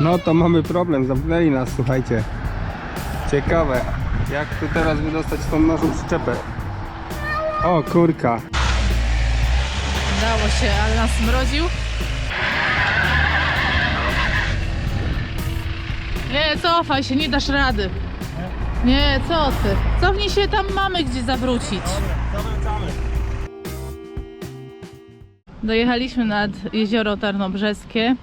No to mamy problem, zamknęli nas, słuchajcie. Ciekawe, jak tu teraz wydostać tą naszą przyczepę. O kurka. Udało się, ale nas mroził. Nie, cofaj się, nie dasz rady. Nie, co ty? Cofnij się, tam mamy gdzie zawrócić. Dojechaliśmy nad jezioro Tarnobrzeskie.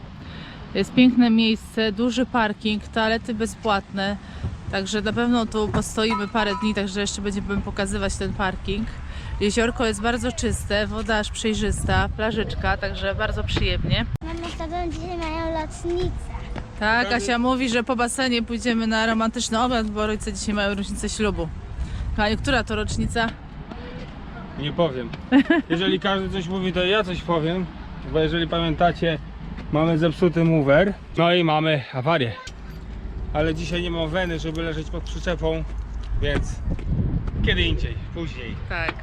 Jest piękne miejsce, duży parking, toalety bezpłatne. Także na pewno tu postoimy parę dni, także jeszcze będziemy pokazywać ten parking. Jeziorko jest bardzo czyste, woda aż przejrzysta, plażyczka, także bardzo przyjemnie. Z tatą dzisiaj mają lotnicę. Tak, Asia mówi, że po basenie pójdziemy na romantyczny obiad, bo rodzice dzisiaj mają rocznicę ślubu. Kochanie, która to rocznica? Nie powiem. Jeżeli każdy coś mówi, to ja coś powiem. Bo jeżeli pamiętacie, mamy zepsuty mover. No i mamy awarię. Ale dzisiaj nie mam weny, żeby leżeć pod przyczepą, więc kiedy indziej, później. Tak.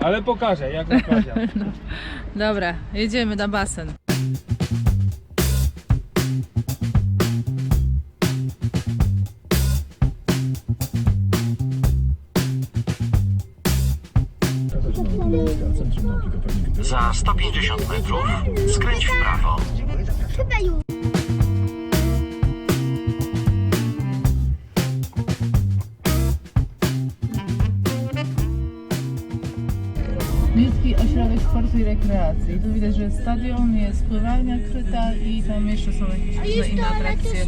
Ale pokażę, jak naprawiam. Dobra, jedziemy na basen. Za 150 metrów skręć w prawo. Chyba. Miejski Ośrodek Sportu i Rekreacji. Tu widać, że stadion, jest pływalnia kryta i tam jeszcze są jakieś inne atrakcje.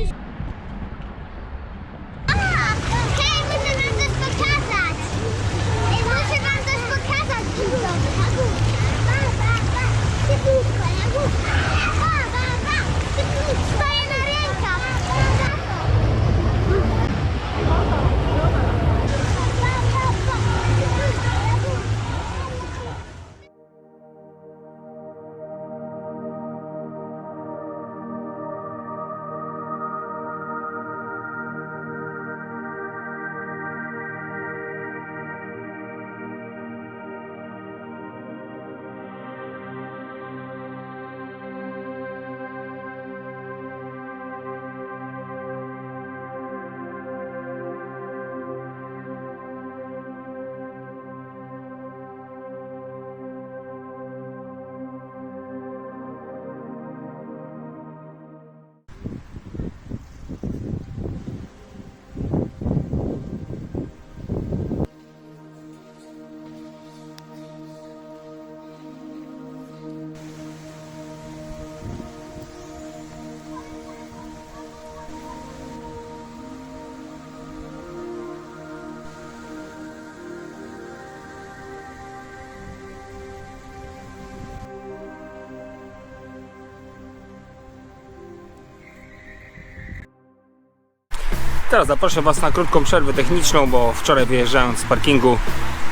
Teraz zaproszę Was na krótką przerwę techniczną, bo wczoraj wyjeżdżając z parkingu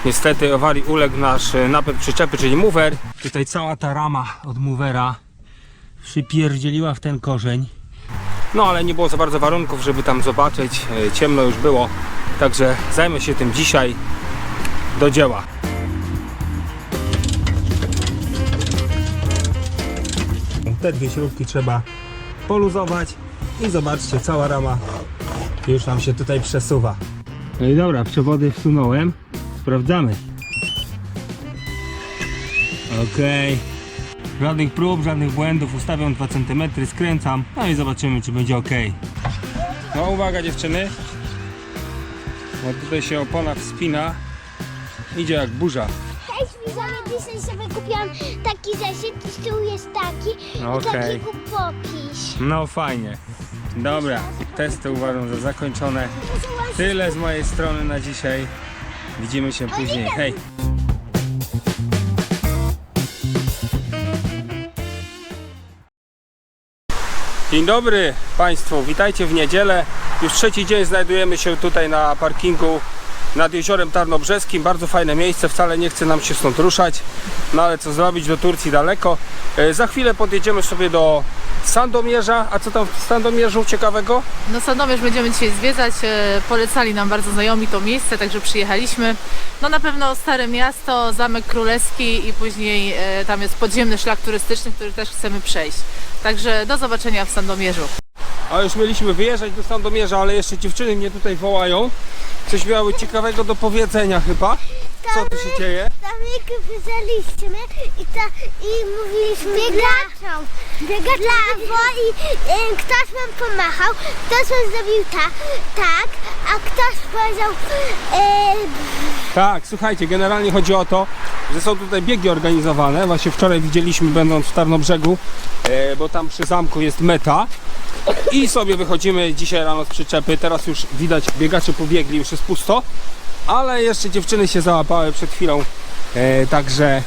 niestety awarii uległ nasz e, napęd przyczepy, czyli mover. Tutaj cała ta rama od movera przypierdzieliła w ten korzeń. No ale nie było za bardzo warunków, żeby tam zobaczyć. E, Ciemno już było, także zajmę się tym dzisiaj do dzieła. Te dwie śrubki trzeba poluzować i zobaczcie, cała rama już nam się tutaj przesuwa. No i dobra, przewody wsunąłem. Sprawdzamy. Okej. Żadnych prób, żadnych błędów. Ustawiam 2 cm, skręcam. No i zobaczymy, czy będzie ok. No uwaga dziewczyny. Bo tutaj się opona wspina. Idzie jak burza. Hej, widzowie, dzisiaj sobie kupiłam taki zeszyt, z tyłu jest taki i Okej. taki popis. No fajnie. Dobra, testy uważam za zakończone. Tyle z mojej strony na dzisiaj. Widzimy się później. Hej! Dzień dobry Państwu, witajcie w niedzielę. Już trzeci dzień znajdujemy się tutaj na parkingu nad jeziorem Tarnobrzeskim. Bardzo fajne miejsce, wcale nie chce nam się stąd ruszać. No ale co zrobić, do Turcji daleko. E, Za chwilę podjedziemy sobie do Sandomierza. A co tam w Sandomierzu ciekawego? No Sandomierz będziemy dzisiaj zwiedzać. e, Polecali nam bardzo znajomi to miejsce, także przyjechaliśmy. No na pewno Stare Miasto, Zamek Królewski i później e, tam jest podziemny szlak turystyczny, który też chcemy przejść. Także do zobaczenia w Sandomierzu. A już mieliśmy wyjeżdżać do Sandomierza, ale jeszcze dziewczyny mnie tutaj wołają. Coś miały ciekawego do powiedzenia chyba. Co tu się dzieje? Tam wyzaliśmy i, ta, i mówiliśmy biegaczom. Biegaczom. i y, ktoś nam pomachał, ktoś nam zrobił ta, tak, a ktoś powiedział y, Tak, słuchajcie, generalnie chodzi o to, że są tutaj biegi organizowane. Właśnie wczoraj widzieliśmy, będąc w Tarnobrzegu, e, bo tam przy zamku jest meta. I sobie wychodzimy dzisiaj rano z przyczepy. Teraz już widać, biegacze pobiegli, już jest pusto. Ale jeszcze dziewczyny się załapały przed chwilą, e, także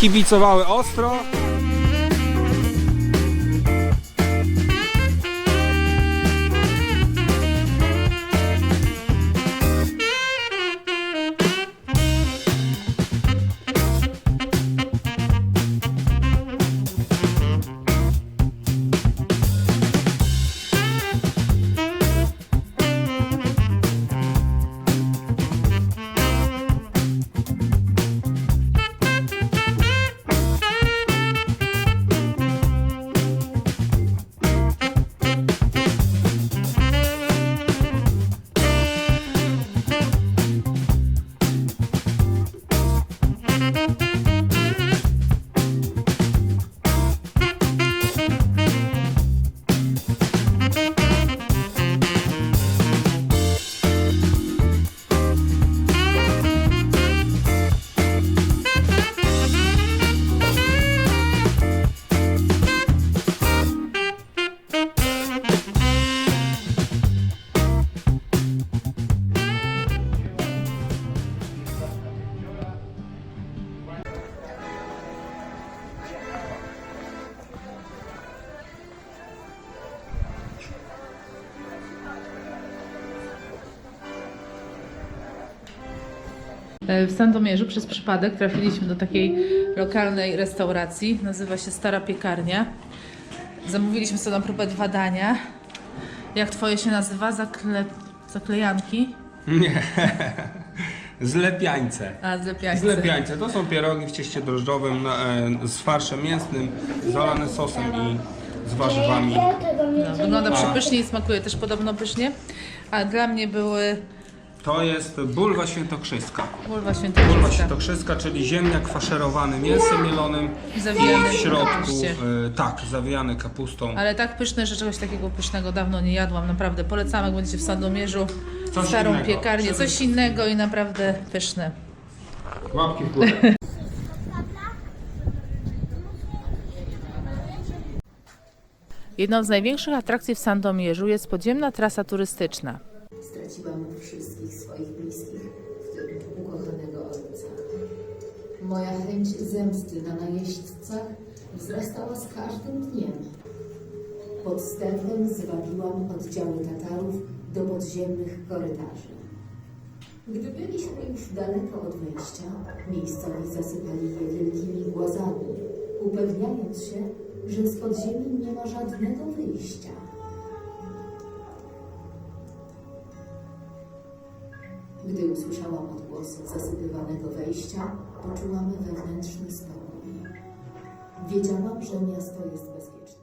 kibicowały ostro. W Sandomierzu przez przypadek trafiliśmy do takiej lokalnej restauracji. Nazywa się Stara Piekarnia. Zamówiliśmy sobie na próbę dwa dania. Jak twoje się nazywa? Zakle... Zaklejanki? Nie. Zlepiańce. A, zlepiańce. Zlepiańce to są pierogi w cieście drożdżowym na- e, z farszem mięsnym, zalane sosem i z warzywami. No, wygląda przepysznie i smakuje też podobno pysznie. A dla mnie były To jest bulwa świętokrzyska. bulwa Bulwa świętokrzyska. świętokrzyska, czyli ziemniak faszerowany mięsem mielonym Zawijany i w środku, e, tak, zawijany kapustą. Ale tak pyszne, że czegoś takiego pysznego dawno nie jadłam. Naprawdę polecam, jak będziecie w Sandomierzu. Coś starą innego. piekarnię, coś innego i naprawdę pyszne. Łapki w górę. Jedną z największych atrakcji w Sandomierzu jest podziemna trasa turystyczna. Straciłam wszystkich swoich bliskich, w tym ukochanego ojca. Moja chęć zemsty na najeźdźcach wzrastała z każdym dniem. Pod stepem zwabiłam oddziały Tatarów do podziemnych korytarzy. Gdy byliśmy już daleko od wejścia, miejscowi zasypali je wielkimi głazami, upewniając się, że z podziemi nie ma żadnego wyjścia. Gdy usłyszałam odgłos zasypywanego wejścia, poczułam wewnętrzny spokój. Wiedziałam, że miasto jest bezpieczne.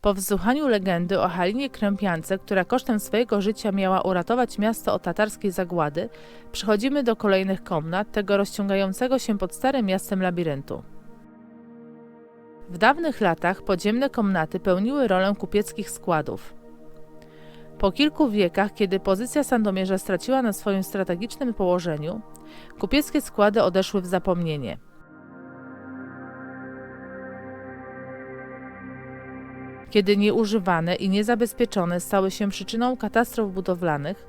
Po wysłuchaniu legendy o Halinie Krępiance, która kosztem swojego życia miała uratować miasto od tatarskiej zagłady, przechodzimy do kolejnych komnat tego rozciągającego się pod starym miastem labiryntu. W dawnych latach podziemne komnaty pełniły rolę kupieckich składów. Po kilku wiekach, kiedy pozycja Sandomierza straciła na swoim strategicznym położeniu, kupieckie składy odeszły w zapomnienie. Kiedy nieużywane i niezabezpieczone stały się przyczyną katastrof budowlanych,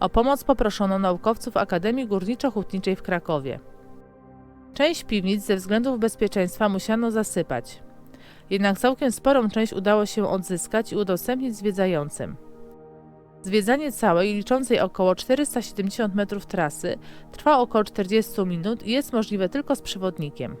o pomoc poproszono naukowców Akademii Górniczo-Hutniczej w Krakowie. Część piwnic ze względów bezpieczeństwa musiano zasypać. Jednak całkiem sporą część udało się odzyskać i udostępnić zwiedzającym. Zwiedzanie całej, liczącej około 470 metrów trasy, trwa około 40 minut i jest możliwe tylko z przewodnikiem.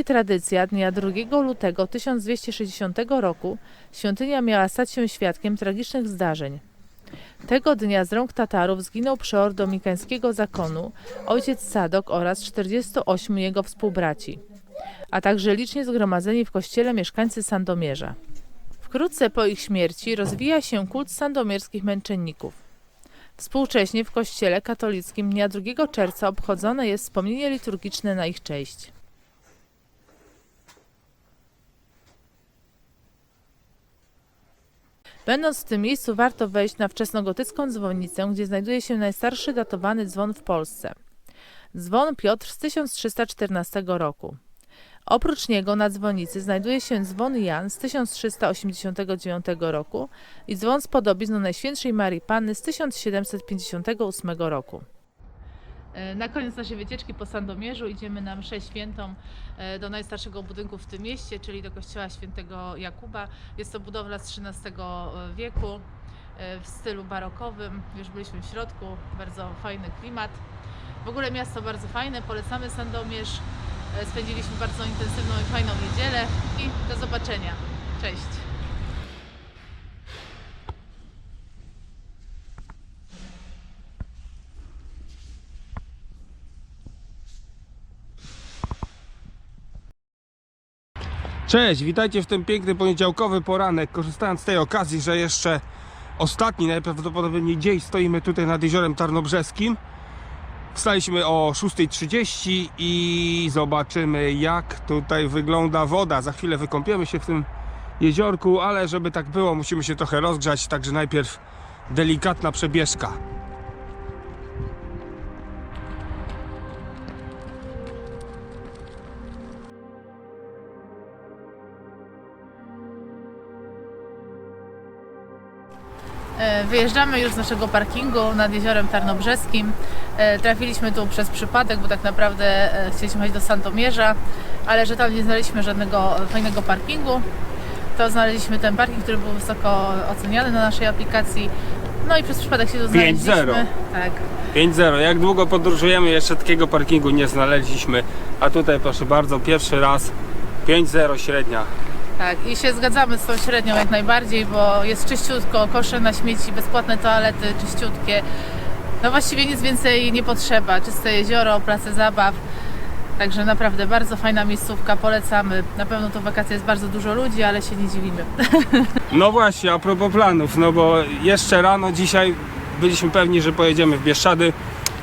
Mówi tradycja, dnia 2 lutego 1260 roku świątynia miała stać się świadkiem tragicznych zdarzeń. Tego dnia z rąk Tatarów zginął przeor dominikańskiego zakonu, ojciec Sadok oraz 48 jego współbraci, a także licznie zgromadzeni w kościele mieszkańcy Sandomierza. Wkrótce po ich śmierci rozwija się kult sandomierskich męczenników. Współcześnie w kościele katolickim dnia 2 czerwca obchodzone jest wspomnienie liturgiczne na ich cześć. Będąc w tym miejscu warto wejść na wczesnogotycką dzwonnicę, gdzie znajduje się najstarszy datowany dzwon w Polsce. Dzwon Piotr z 1314 roku. Oprócz niego na dzwonnicy znajduje się dzwon Jan z 1389 roku i dzwon z podobizną Najświętszej Marii Panny z 1758 roku. E, Na koniec naszej wycieczki po Sandomierzu idziemy na mszę świętą e, do najstarszego budynku w tym mieście, czyli do kościoła świętego Jakuba. Jest to budowla z XIII wieku e, w stylu barokowym. Już byliśmy w środku, bardzo fajny klimat. W ogóle miasto bardzo fajne, polecamy Sandomierz. Spędziliśmy bardzo intensywną i fajną niedzielę i do zobaczenia. Cześć! Cześć, witajcie w ten piękny poniedziałkowy poranek. Korzystając z tej okazji, że jeszcze ostatni najprawdopodobniej dzień stoimy tutaj nad jeziorem Tarnobrzeskim. Wstaliśmy o 6.30 i zobaczymy jak tutaj wygląda woda. Za chwilę wykąpiemy się w tym jeziorku, ale żeby tak było musimy się trochę rozgrzać, także najpierw delikatna przebieżka. Wyjeżdżamy już z naszego parkingu nad jeziorem Tarnobrzeskim. E, Trafiliśmy tu przez przypadek, bo tak naprawdę e, chcieliśmy jechać do Sandomierza, ale że tam nie znaleźliśmy żadnego fajnego parkingu. To znaleźliśmy ten parking, który był wysoko oceniany na naszej aplikacji. No i przez przypadek się tu 5-0. znaleźliśmy. Tak. 5-0. Jak długo podróżujemy, jeszcze takiego parkingu nie znaleźliśmy. A tutaj proszę bardzo, pierwszy raz 5-0 średnia. Tak, i się zgadzamy z tą średnią jak najbardziej, bo jest czyściutko, kosze na śmieci, bezpłatne toalety, czyściutkie. No właściwie nic więcej nie potrzeba. Czyste jezioro, place zabaw. Także naprawdę bardzo fajna miejscówka, polecamy. Na pewno to wakacje jest bardzo dużo ludzi, ale się nie dziwimy. No właśnie, a propos planów, no bo jeszcze rano dzisiaj byliśmy pewni, że pojedziemy w Bieszczady,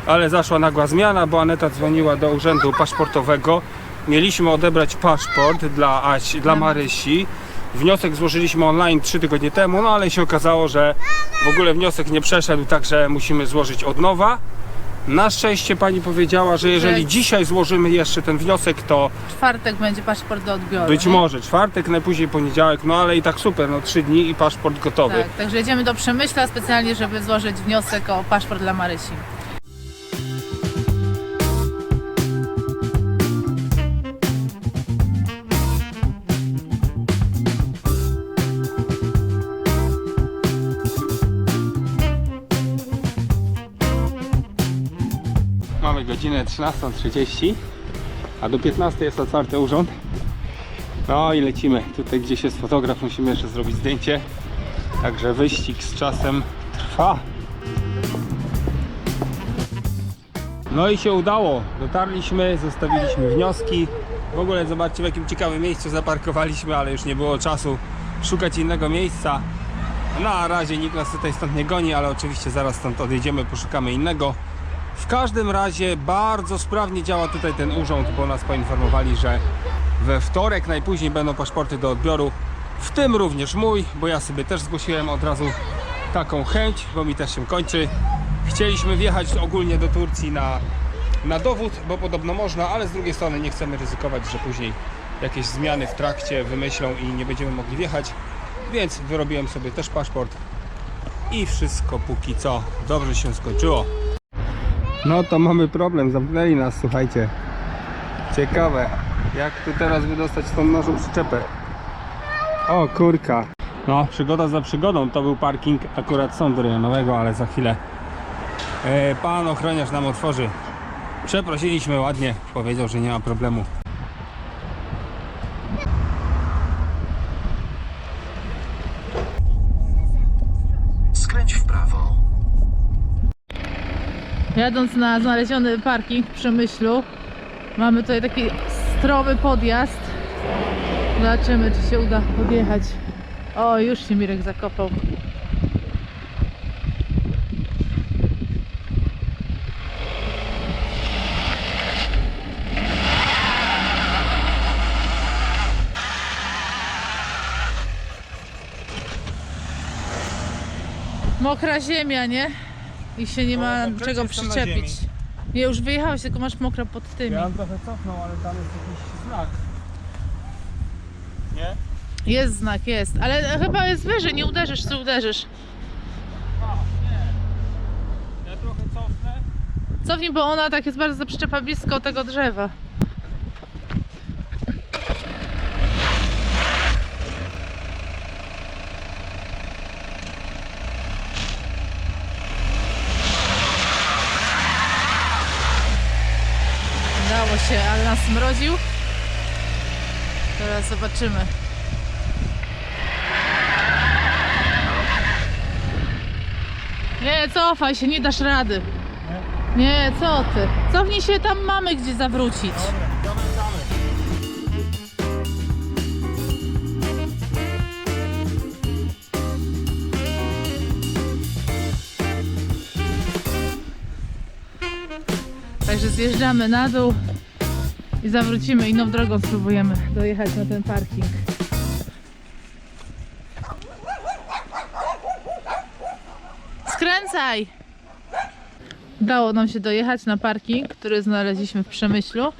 ale zaszła nagła zmiana, bo Aneta dzwoniła do urzędu paszportowego. Mieliśmy odebrać paszport dla, Asi, dla Marysi. Wniosek złożyliśmy online 3 tygodnie temu, no ale się okazało, że w ogóle wniosek nie przeszedł, także musimy złożyć od nowa. Na szczęście pani powiedziała, że jeżeli Że- dzisiaj złożymy jeszcze ten wniosek, to czwartek będzie paszport do odbioru. być nie? może czwartek, najpóźniej poniedziałek, no ale i tak super, no 3 dni i paszport gotowy. Tak, także jedziemy do Przemyśla specjalnie, żeby złożyć wniosek o paszport dla Marysi. Godzinę 13.30, a do 15 jest otwarty urząd. No i lecimy. Tutaj gdzieś jest fotograf, musimy jeszcze zrobić zdjęcie. Także wyścig z czasem trwa. No i się udało. Dotarliśmy, zostawiliśmy wnioski. W ogóle zobaczcie w jakim ciekawym miejscu zaparkowaliśmy, ale już nie było czasu szukać innego miejsca. Na razie nikt nas tutaj stąd nie goni, ale oczywiście zaraz stąd odjedziemy, poszukamy innego. W każdym razie bardzo sprawnie działa tutaj ten urząd, bo nas poinformowali, że we wtorek najpóźniej będą paszporty do odbioru. W tym również mój, bo ja sobie też zgłosiłem od razu taką chęć, bo mi też się kończy. Chcieliśmy wjechać ogólnie do Turcji na, na dowód, bo podobno można, ale z drugiej strony nie chcemy ryzykować, że później jakieś zmiany w trakcie wymyślą i nie będziemy mogli wjechać. Więc wyrobiłem sobie też paszport i wszystko póki co dobrze się skończyło. No to mamy problem, zamknęli nas, słuchajcie. Ciekawe, jak tu teraz wydostać tą naszą przyczepę. O kurka. No, przygoda za przygodą. To był parking akurat sądu rejonowego, ale za chwilę e, pan ochroniarz nam otworzy. Przeprosiliśmy ładnie, powiedział, że nie ma problemu. Jadąc na znaleziony parking w Przemyślu, mamy tutaj taki stromy podjazd. Zobaczymy, czy się uda podjechać. O, już się Mirek zakopał. Mokra ziemia, nie? I się nie ma konkretnie czego przyczepić. Nie, już wyjechałeś, tylko masz mokro pod tymi. Ja bym trochę cofnął, ale tam jest jakiś znak. Nie? Jest znak, jest. Ale chyba jest wyżej, nie uderzysz, czy uderzysz. A, nie. Ja trochę cofnę. Cofnij, bo ona tak jest bardzo przyczepa blisko tego drzewa. Udało się, ale nas mroził. Teraz zobaczymy. Nie, cofaj się, nie dasz rady. Nie, co ty? Cofnij się, tam mamy gdzie zawrócić. Także zjeżdżamy na dół i zawrócimy inną drogą spróbujemy dojechać na ten parking. Skręcaj! Udało nam się dojechać na parking, który znaleźliśmy w Przemyślu.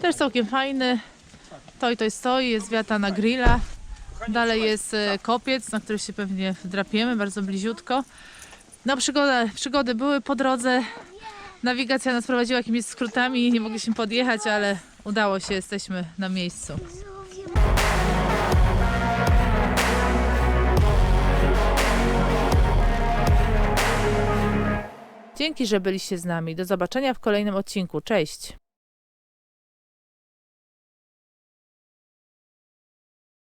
Też całkiem fajny. Toj, toj stoi, jest wiata na grilla. Dalej jest e, kopiec, na który się pewnie wdrapiemy, bardzo bliziutko. No przygoda, przygody były po drodze. Nawigacja nas prowadziła jakimiś skrótami, nie mogliśmy podjechać, ale udało się, jesteśmy na miejscu. Dzięki, że byliście z nami. Do zobaczenia w kolejnym odcinku. Cześć!